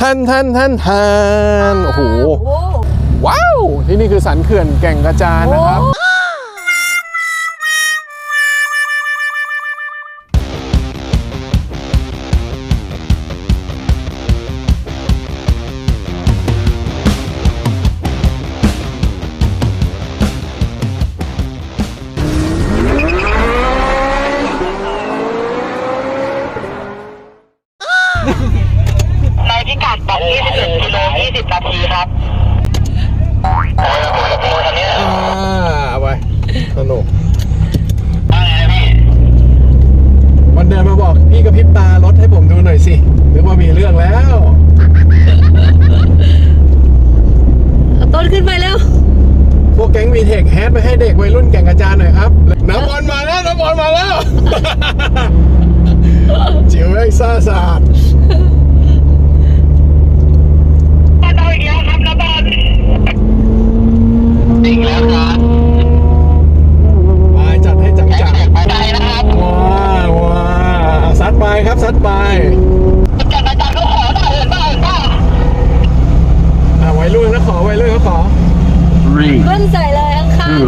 ทันทันทันทันโอ้โห ว้าว ที่นี่คือสันเขื่อนแก่งกระจานนะครับ ซ่าศาสตร์มาเอาอีกแล้วครับนะบอลอีกแล้วครับไปจัดให้จังจังไปได้นะครับว้าวว้าวซัดไปครับซัดไปจัดอาจารย์ก็ขอได้เห็นป่ะเห็นป่ะอ่าวัยรุ่นนะขอวัยรุ่นก็ขอ Three, เบิ้ลใส่เลยข้าง two,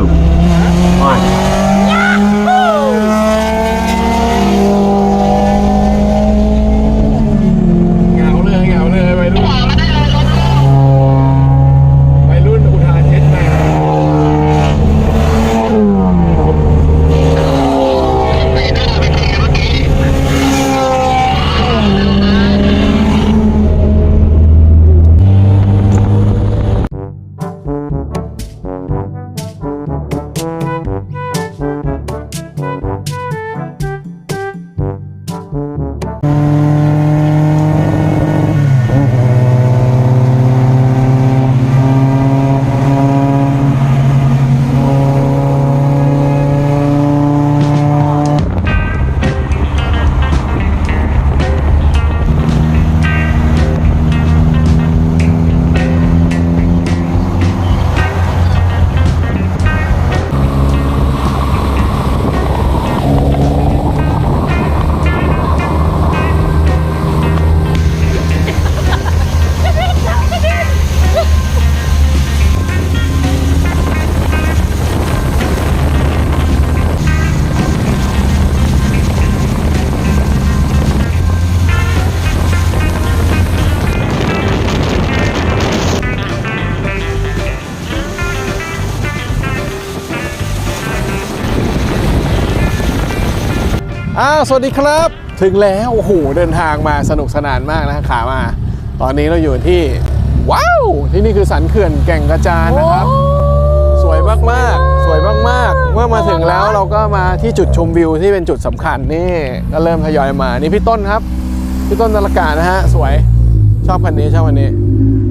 าวสวัสดีครับ ถึงแล้วโอ้โหเดินทางมาสนุกสนานมากนะขามา ตอนนี้เราอยู่ที่ ว้าว ที่นี่คือสันเขื่อนแก่งกระจานนะครับ สวยมากๆสวยมากๆเมื่อมาถึงแล้วเราก็มาที่จุดชมวิวที่เป็นจุดสำคัญนี่ก็เริ่มทยอยมานี่พี่ต้นครับพี่ต้นนรากานะฮะสวยชอบคันนี้ชอบคันนี้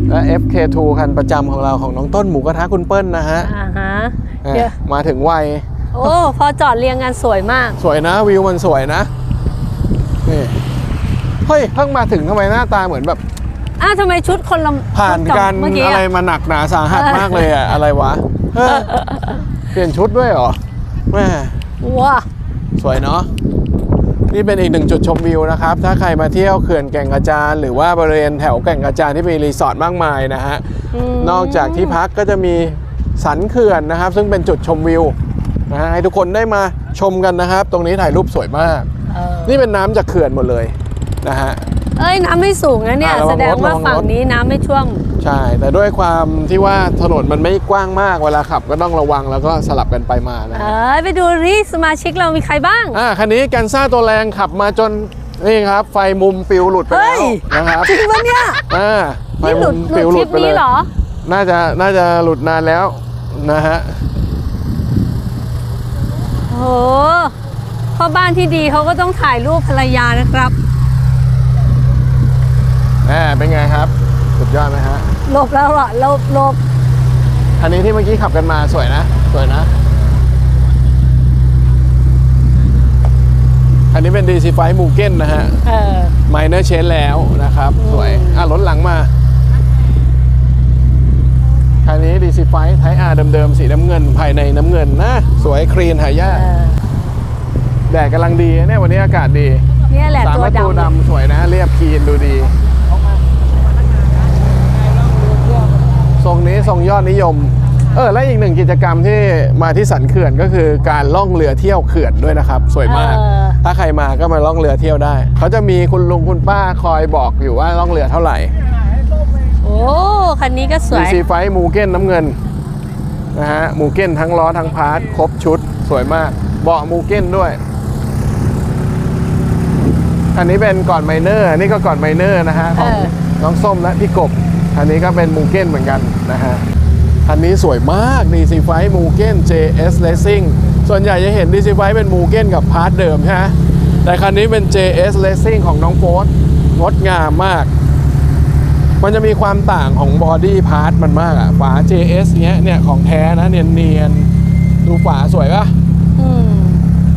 และ FK2 คันประจำของเราของน้องต้นหมูกระทะคุณเปิ้ลนะฮะอ่าฮะอะเดี๋ยวมาถึงไว โอ้พอจอดเรียงกันสวยมาก สวยนะวิวมันสวยนะนี่เฮ้ยเพิ่งมาถึงทำไมหน้าตาเหมือนแบบอ้าวทำไมชุดคนละผ่านชุดบการเมื่อกี้อะไรอะมาหนักหนาสาหัสมากเลยอะอะไรวะเฮ้ยเปลี่ยนชุดด้วยเหรอแม่ว้าสวยเนาะนี่เป็นอีกหนึ่งจุดชมวิวนะครับ ถ้าใครมาเที่ยวเขื่อนแก่งกระจาน หรือว่าบริเวณแถวแก่งกระจานที่มีรีสอร์ทมากมายนะฮะมนอกจากที่พักก็จะมีสันเขื่อนนะครับ ซึ่งเป็นจุดชมวิว นะฮะให้ทุกคนได้มาชมกันนะครับ ตรงนี้ถ่ายรูปสวยมาก เออนี่เป็นน้ำจากเขื่อนหมดเลยนะฮะ เอ้ยน้ำไม่สูงนะเนี่ย อะระวัแสงดงว่าระวังรถ ฝั่งนี้น้ำไม่ท่วม ใช่ แต่ด้วยความที่ว่าถนนมันไม่กว้างมากเวลาขับก็ต้องระวังแล้วก็สลับกันไปมานะเอ้ยไปดูนี่สมาชิกเรามีใครบ้าง อ่าคันนี้แกันซ่าตัวแรงขับมาจนนี่ครับ ไฟมุมปิวหลุดไปเฮ้แล้วยนะครับจริงปะเนี่ยอ่าไฟนี่หมุลุดมหลุปิดวหทลุริดปไปเลนี้ยเหรอ น่าจะน่าจะหลุดนานแล้วนะฮะ โอ้โหพ่อบ้านที่ดีเขาก็ต้องถ่ายรูปภรรยานะครับแหมเป็นไงครับ สุดยอดไหมฮะหลบแล้วเหรอหลบหลบคันนี้ที่เมื่อกี้ขับกันมาสวยนะ สวยนะคันนี้เป็น DC5 m u g e n นะฮะเออ Minor Change แล้วนะครับ สวย อะรถหลังมา คันนี้ดีซีไฟไทยอาร์เดิมๆสีน้ำเงินภายในน้ำเงินนะ สวยครีนหายากแดดกำลังดีเนี่ยวันนี้อากาศดีเนี่ยแหละสามประดำสวยนะ เรียบคลีนดูดีทรงนี้ทรงยอดนิยม เออและอีกหนึ่งกิจกรรมที่มาที่สันเขื่อนก็คือการล่องเรือเที่ยวเขื่อนด้วยนะครับ สวยมาก ถ้าใครมาก็มาล่องเรือเที่ยวได้ เขาจะมีคุณลุงคุณป้าคอยบอกอยู่ว่าล่องเรือเท่าไหร่ คันนี้ก็สวย DC ไฟมูเก้นน้ำเงินนะฮะมูเก้นทั้งล้อทั้งพาร์ทครบชุดสวยมาก เบาะมูเก้นด้วยอันนี้เป็นก่อนไมเนอร์อันนี้ก็ก่อนไมเนอร์นะฮะของเออน้องส้มและพี่กบอันนี้ก็เป็นมูเก้นเหมือนกันนะฮะอันนี้สวยมาก DC ไฟมูเก้น JS Racing ส่วนใหญ่จะเห็น DC ไฟเป็นมูเก้นกับพาร์ทเดิมใช่ไหมแต่คันนี้เป็น JS Racing ของน้องโฟสงดงามมาก มันจะมีความต่างของบอดี้พาร์ทมันมากอะฝา JS เนี้ยเนี่ยของแท้นะเนียนๆ ดูฝาสวยปะอืม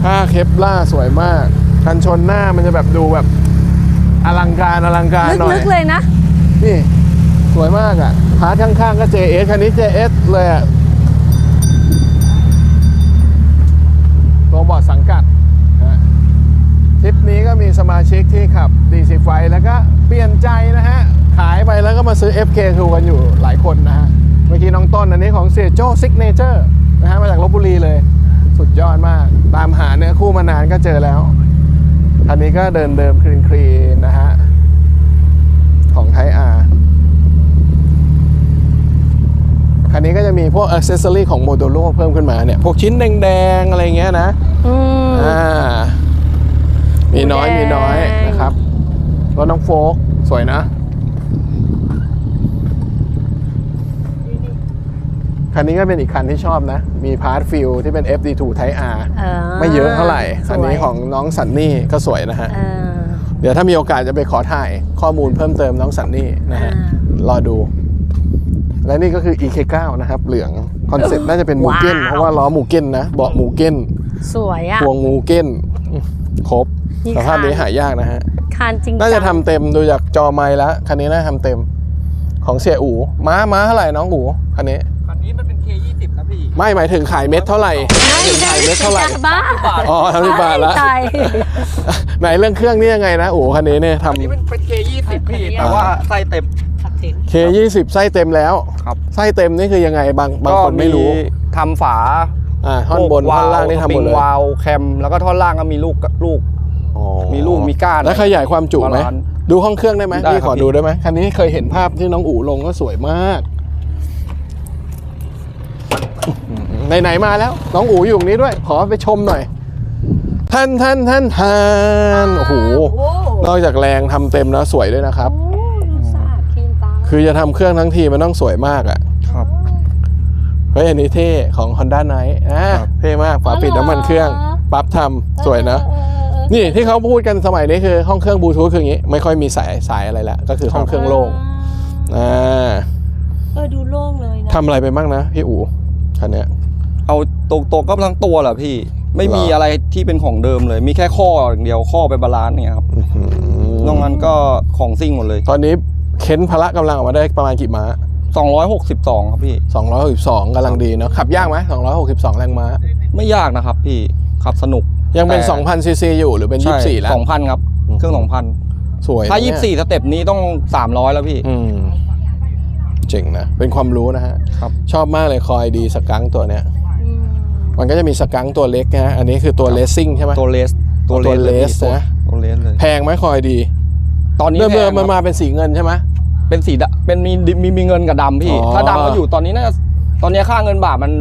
ผ้าเคปล่าสวยมาก กันชนหน้ามันจะแบบดูแบบอลังการอลังการหน่อยลึกๆเลยนะ นี่ สวยมากอะพาร์ทข้างๆก็ JS คันนี้ JS เลยอะตัวบอร์ดสังกัดนะทริปนี้ก็มีสมาชิกที่ขับ DC ไฟแล้วก็เปลี่ยนใจนะฮะ ขายไปแล้วก็มาซื้อ FK2 กันอยู่หลายคนนะฮะ เมื่อกี้น้องต้นอันนี้ของเสียโจ้ซิกเนเจอร์นะฮะ มาจากลบบุรีเลย สุดยอดมาก ตามหาเนื้อคู่มานานก็เจอแล้วคันนี้ก็เดินเดิมคลีนคลีนๆนะฮะ ของไทอาร์คันนี้ก็จะมีพวกอ c เซสซอรีของโมโตโ o เพิ่มขึ้นมาเนี่ย พวกชิ้นแดง ๆ อะไรเงี้ยนะอืมอ่ามีน้อยแดงมีน้อยนะครับรถน้องโฟกสวยนะ คันนี้ก็เป็นอีกคันที่ชอบนะ มีพาร์ทฟิลที่เป็น FD2 Type R เออไม่เยอะเท่าไหร่สอันวยนี้ของน้องสันนี่ก็สวยนะฮะเออเดี๋ยวถ้ามีโอกาสจะไปขอถ่ายข้อมูลเพิ่มเติมน้องสันนี่นะฮะอ่รอดู และนี่ก็คือ EK9 นะครับ เหลือง คอนเซ็ปต์น่าจะเป็นมูเก้นว้าวเพราะว่าล้อมูเก้นนะ เบาะมูเก้น สวยอะพวงมูเก้นอืมครบนี่สภาพนี้ค่ะหายากนะฮะคานจริงน่าจะจัทำงเต็มดูจากจอไมล์แล้วคันนี้น่าจะทำเต็ม ของเสียอูม้าม้าเท่าไหร่น้องอูคันนี้คั นนี้มันเป็น K20 นะพี่ไม่หมายถึงขายเม็ดเท่าไหร่ไม่ถึงใช่ขายเม็ดเท่าไหร่บ้าอ๋อทำสิบบาทละใช่ไหนเรื่องเครื่องนี่ยังไงนะอูคันนี้เนี่ยอันนี้ทำมันเป็น K20 พี่ แต่ว่าไส้เต็ม K 20 ไส้เต็มแล้วครับไส้เต็มนี่คือยังไงบางบางคนไม่รู้ทำฝาอ่าท่อนบนวท่อนล่างนี่ทำหมดเลยวาล์วแคม แล้วก็ท่อนล่างก็มีลูกลูกอ๋อมีลูกมีก้านแล้วขยายความจุไหมบาลานซ์ดูห้องเครื่องได้ไหมได้พี่ครับขอพี่ดูได้ไหมคันนี้เคยเห็นภาพที่น้องอู๋ลงก็สวยมาก ไหนๆมาแล้ว น้องอู๋อยู่ตรงนี้ด้วย ขอไปชมหน่อยท่านท่านท่านท่านโอ้โหนอกจากแรงทำเต็มแล้วสวยด้วยนะครับโอ้ดูสะอาดคลีนตาคือจะทำเครื่องทั้งทีมันต้องสวยมากอะ่ะครับเฮ้ยอันนี้เท่ของ Honda Night อ่าครับเท่มากฝาปิดน้ำมันเครื่องปั๊บทำสวยนะเออเออเออนี่ที่เขาพูดกันสมัยนี้คือห้องเครื่องบลูทูธคืออย่างนี้ ไม่ค่อยมีสายสายอะไรแล้วก็คือห้องเครื่องโล่งอ่าเออดูโล่งเลยนะทำอะไรไปบ้างนะพี่อู๋ คันเนี้ยเอาตรงๆก็ทั้งตัวแหละพี่ ไม่มีเหรอออะไรที่เป็นของเดิมเลย มีแค่ข้ออย่างเดียวข้อไปบาลานซ์เนี่ยครับอืมนอกนั้นก็ของซิ่งหมดเลย ตอนนี้เค้นพละกำลังออกมาได้ประมาณกี่ม้า262 ครับพี่ 262กำลังดีเนาะขับยากไหม262 แรงม้า ไม่ยากนะครับพี่ขับสนุก ยังเป็นแต่2,000ซีซีอยู่หรือเป็นใช่24 แล้ว2,000 ครับอืมเครื่อง 2,000 สวยนะถ้าเนี่ย24 สเต็ปนี้ต้อง 300 แล้วพี่อืม เจ๋งนะ เป็นความรู้นะฮะครับ ชอบมากเลยคอยดีสกังตัวเนี้ย อืมมันก็จะมีสกังตัวเล็กนะฮะอันนี้คือตัวเลสซิ่งใช่ไหม ตัวเลสตัวเลสยพี่ตัวนะ ตัวเลสเลย แพงไหมคอยดี ตอนนี้เดิมแพเดิงมมันครับมาเป็นสีเงินใช่ไหม เป็นสีดำเป็นมีมีมีเงินกับดำพี่ อ๋อถ้าดำก็อยู่ตอนนี้น่าจะตอนนี้ค่าเงินบาทมัน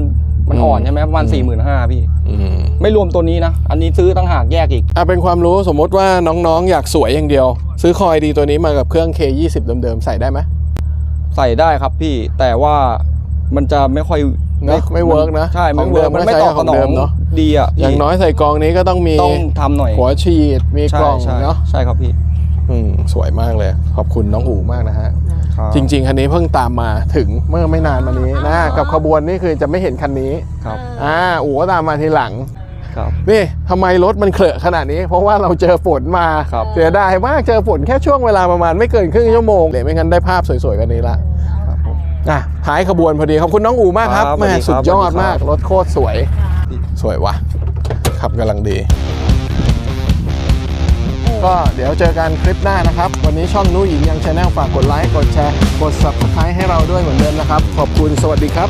มันอืมอ่อนใช่ไหมประมาณอืมสี่หมื่นห้าพี่ อืมไม่รวมตัวนี้นะ อันนี้ซื้อตั้งหากแยกอีก อะเป็นความรู้สมมติว่าน้องๆ อยากสวยอย่างเดียว ซื้อคอยดีตัวนี้มากับเครื่อง K20 เดิมๆ ใส่ได้ไหม ใส่ได้ครับพี่แต่ว่ามันจะไม่ค่อยเนอะไม่เวิร์กนะใช่ขไม่องเวิร์กเดิมมันไม่ก็ใช้ตอบขสองนอเดิงมเนอะดีอะพี่อย่างน้อยใส่กองนี้ก็ต้องมีต้องทำหน่อยหัวฉีดมีใช่กล่องใช่เนาะใช่ครับพี่อืมสวยมากเลย ขอบคุณน้องอู๋มากนะฮะครับจริง ๆ คันนี้เพิ่งตามมาถึงเมื่อไม่นานมานี้นะกับขบวนนี่คือจะไม่เห็นคันนี้ครับอ่าอู๋ก็ตามมาทีหลัง ครับ นี่ทำไมรถมันเคลอะขนาดนี้ เพราะว่าเราเจอฝนมาครับ เสียดายมากเจอฝนแค่ช่วงเวลาประมาณไม่เกินครึ่งชั่วโมงเดี๋ยวไม่งั้นได้ภาพสวยๆกันนี้ละครับผมอะท้ายขบวนพอดีขอบคุณน้องอูมากครับครับแม่สวัสดีครับสุดยอดสวัสดีครับมากรถโคตรสวย สวยว่ะขับกำลังดีเออก็เดี๋ยวเจอกันคลิปหน้านะครับ วันนี้ช่องนู้หญิงยังชาแนลฝากกดไลค์ กดแชร์ กด subscribe ให้เราด้วยเหมือนเดิมนะครับ ขอบคุณสวัสดีครับ